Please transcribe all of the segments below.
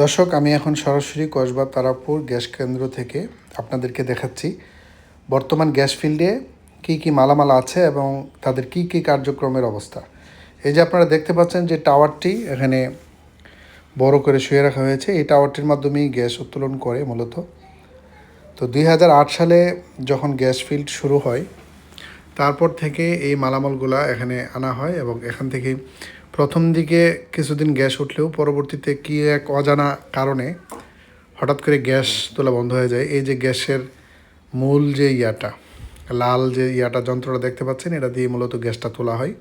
দর্শক, আমি এখন সরাসরি কসবা তারাপুর গ্যাস কেন্দ্র থেকে আপনাদেরকে দেখাচ্ছি বর্তমান গ্যাস ফিল্ডে কী কী মালামাল আছে এবং তাদের কী কী কার্যক্রমের অবস্থা। এই যে আপনারা দেখতে পাচ্ছেন যে টাওয়ারটি এখানে বড় করে শুয়ে রাখা হয়েছে। এই টাওয়ারটির মাধ্যমেই গ্যাস উত্তোলন করে মূলত। তো দুই হাজার আট সালে যখন গ্যাস ফিল্ড শুরু হয়, তারপর থেকে এই মালামালগুলা এখানে আনা হয় এবং এখান থেকে প্রথম দিকে কিছুদিন গ্যাস উঠলেও পরবর্তীতে কি এক অজানা কারণে হঠাৎ করে গ্যাস তোলা বন্ধ হয়ে যায়, এই যে গ্যাসের মূল যে ইয়াটা, লাল যে ইয়াটা যন্ত্রটা দেখতে পাচ্ছেন, এটা দিয়ে মূলত গ্যাসটা তোলা হয়।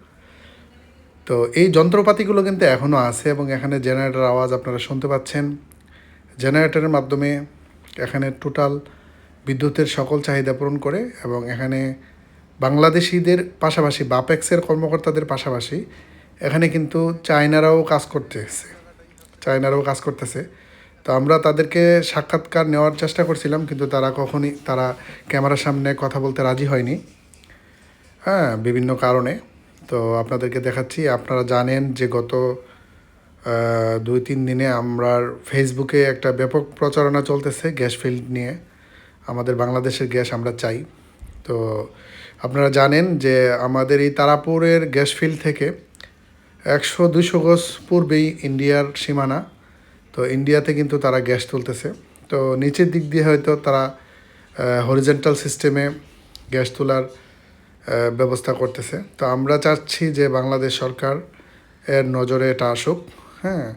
তো এই যন্ত্রপাতিগুলো কিন্তু এখনও আছে এবং এখানে জেনারেটর আওয়াজ আপনারা শুনতে পাচ্ছেন। জেনারেটরের মাধ্যমে এখানে টোটাল বিদ্যুতের সকল চাহিদা পূরণ করে এবং এখানে বাংলাদেশিদের পাশাপাশি, বাপেক্সের কর্মকর্তাদের পাশাপাশি এখানে কিন্তু চায়নারাও কাজ করতেছে, চায়নারাও কাজ করতেছে। তো আমরা তাদেরকে সাক্ষাৎকার নেওয়ার চেষ্টা করছিলাম, কিন্তু তারা কখনই, তারা ক্যামেরার সামনে কথা বলতে রাজি হয়নি। হ্যাঁ বিভিন্ন কারণে। তো আপনাদেরকে দেখাচ্ছি, আপনারা জানেন যে গত দুই তিন দিনে আমরা ফেসবুকে একটা ব্যাপক প্রচারণা চলতেছে গ্যাস ফিল্ড নিয়ে। আমাদের বাংলাদেশের গ্যাস আমরা চাই। তো আপনারা জানেন যে আমাদের এই তারাপুরের গ্যাস ফিল্ড থেকে একশো দুশো গজ পূর্বেই ইন্ডিয়ার সীমানা। তো ইন্ডিয়াতে কিন্তু তারা গ্যাস তুলতেছে। তো নিচের দিক দিয়ে হয়তো তারা হরিজেন্টাল সিস্টেমে গ্যাস তোলার ব্যবস্থা করতেছে। তো আমরা চাচ্ছি যে বাংলাদেশ সরকার এর নজরে এটা আসুক। হ্যাঁ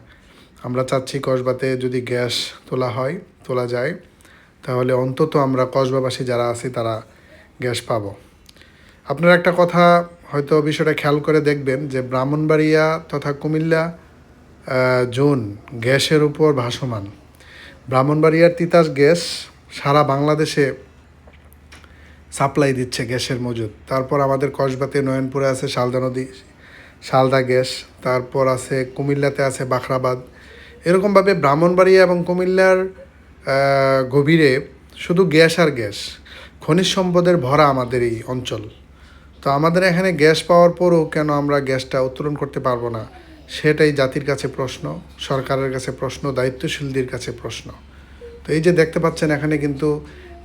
আমরা চাচ্ছি কসবাতে যদি গ্যাস তোলা হয়, তোলা যায়, তাহলে অন্তত আমরা কসবাবাসী যারা আছি তারা গ্যাস পাবো। আপনারা একটা কথা হয়তো বিষয়টা খেয়াল করে দেখবেন যে ব্রাহ্মণবাড়িয়া তথা কুমিল্লা জোন গ্যাসের উপর ভাসমান। ব্রাহ্মণবাড়িয়ার তিতাস গ্যাস সারা বাংলাদেশে সাপ্লাই দিচ্ছে গ্যাসের মজুদ। তারপর আমাদের কসবাতে নয়নপুরে আছে শালদা নদী, শালদা গ্যাস, তারপর আছে কুমিল্লাতে আছে বাখরাবাদ। এরকমভাবে ব্রাহ্মণবাড়িয়া এবং কুমিল্লার গভীরে শুধু গ্যাস আর গ্যাস, খনিজ সম্পদের ভরা আমাদের এই অঞ্চল। তো আমাদের এখানে গ্যাস পাওয়ার পরও কেন আমরা গ্যাসটা উত্তোলন করতে পারব না? সেটাই জাতির কাছে প্রশ্ন, সরকারের কাছে প্রশ্ন, দায়িত্বশীলদের কাছে প্রশ্ন। তো এই যে দেখতে পাচ্ছেন, এখানে কিন্তু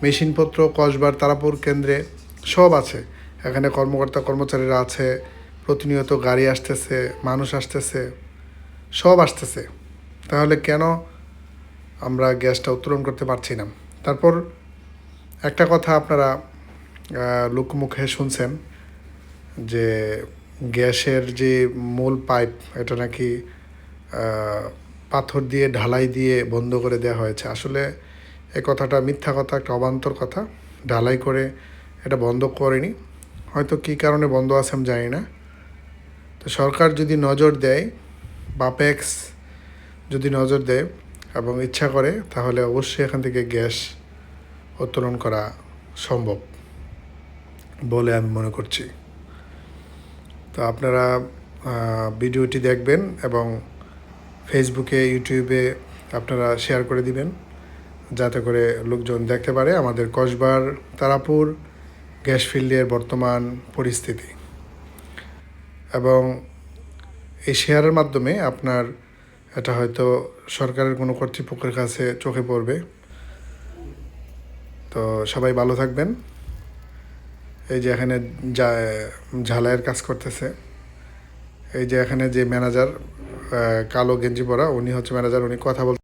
মেশিনপত্র, কসবার, তারাপুর কেন্দ্রে সব আছে। এখানে কর্মকর্তা, কর্মচারীরা আছে, প্রতিনিয়ত গাড়ি আসতেছে, মানুষ আসতেছে, সব আসতেছে। তাহলে কেন আমরা গ্যাসটা উত্তোলন করতে পারছি না? তারপর একটা কথা আপনারা লোকমুখে শুনছেন। যে গ্যাসের যে মূল পাইপ, এটা নাকি পাথর দিয়ে, ঢালাই দিয়ে বন্ধ করে দেওয়া হয়েছে। আসলে এ কথাটা মিথ্যা কথা, একটা অবান্তর কথা। ঢালাই করে এটা বন্ধ করেনি। হয়তো কী কারণে বন্ধ আছে আমি জানি না। তো সরকার যদি নজর দেয়, বাপেক্স যদি নজর দেয় এবং ইচ্ছা করে, তাহলে অবশ্যই এখান থেকে গ্যাস উত্তোলন করা সম্ভব বলে আমি মনে করছি। তো আপনারা ভিডিওটি দেখবেন এবং ফেসবুকে ইউটিউবে আপনারা শেয়ার করে দিবেন, যাতে করে লোকজন দেখতে পারে আমাদের কসবার, তারাপুর, গ্যাস ফিল্ডের বর্তমান পরিস্থিতি। এবং এই শেয়ারের মাধ্যমে আপনার, এটা হয়তো সরকারের কোনো কর্তৃপক্ষের কাছে চোখে পড়বে। তো সবাই ভালো থাকবেন। এই যে এখানে ঝালাইয়ের কাজ করতেছে। এই যে এখানে যে ম্যানেজার কালো গেঞ্জি পরা, উনি হচ্ছে ম্যানেজার উনি কথা বল